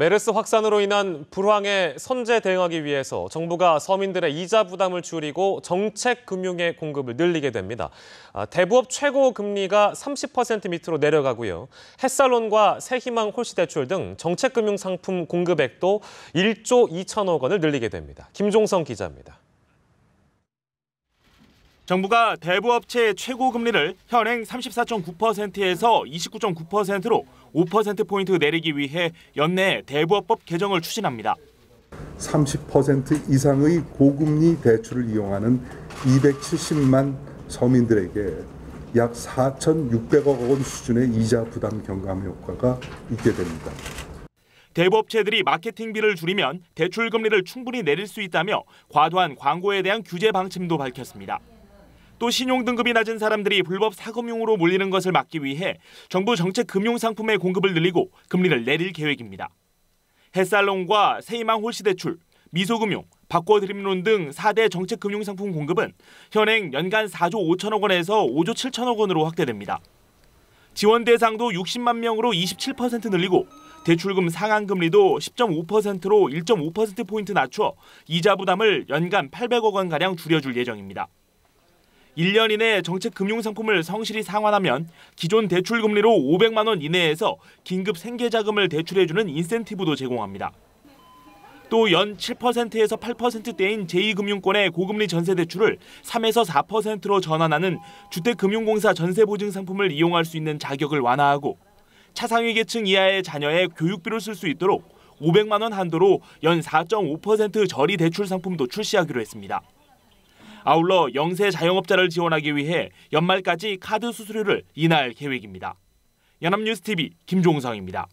메르스 확산으로 인한 불황에 선제 대응하기 위해서 정부가 서민들의 이자 부담을 줄이고 정책 금융의 공급을 늘리게 됩니다. 아, 대부업 최고 금리가 30% 밑으로 내려가고요. 햇살론과 새희망 홀시대출 등 정책 금융 상품 공급액도 1조 2천억 원을 늘리게 됩니다. 김종성 기자입니다. 정부가 대부업체 최고 금리를 현행 34.9%에서 29.9%로 5%포인트 내리기 위해 연내 대부업법 개정을 추진합니다. 30% 이상의 고금리 대출을 이용하는 270만 서민들에게 약 4,600억 원 수준의 이자 부담 경감 효과가 있게 됩니다. 대부업체들이 마케팅비를 줄이면 대출 금리를 충분히 내릴 수 있다며 과도한 광고에 대한 규제 방침도 밝혔습니다. 또 신용 등급이 낮은 사람들이 불법 사금융으로 몰리는 것을 막기 위해 정부 정책 금융 상품의 공급을 늘리고 금리를 내릴 계획입니다. 햇살론과 세이망 홀시대출, 미소금융, 바꿔드림론 등 4대 정책 금융 상품 공급은 현행 연간 4조 5천억 원에서 5조 7천억 원으로 확대됩니다. 지원 대상도 60만 명으로 27% 늘리고 대출금 상한 금리도 10.5%로 1.5%포인트 낮춰 이자 부담을 연간 800억 원 가량 줄여줄 예정입니다. 1년 이내 정책 금융 상품을 성실히 상환하면 기존 대출 금리로 500만 원 이내에서 긴급 생계 자금을 대출해 주는 인센티브도 제공합니다. 또 연 7%에서 8%대인 제2금융권의 고금리 전세 대출을 3에서 4%로 전환하는 주택금융공사 전세보증 상품을 이용할 수 있는 자격을 완화하고 차상위 계층 이하의 자녀의 교육비로 쓸수 있도록 500만 원 한도로 연 4.5% 저리 대출 상품도 출시하기로 했습니다. 아울러 영세 자영업자를 지원하기 위해 연말까지 카드 수수료를 인하할 계획입니다. 연합뉴스 TV 김종성입니다.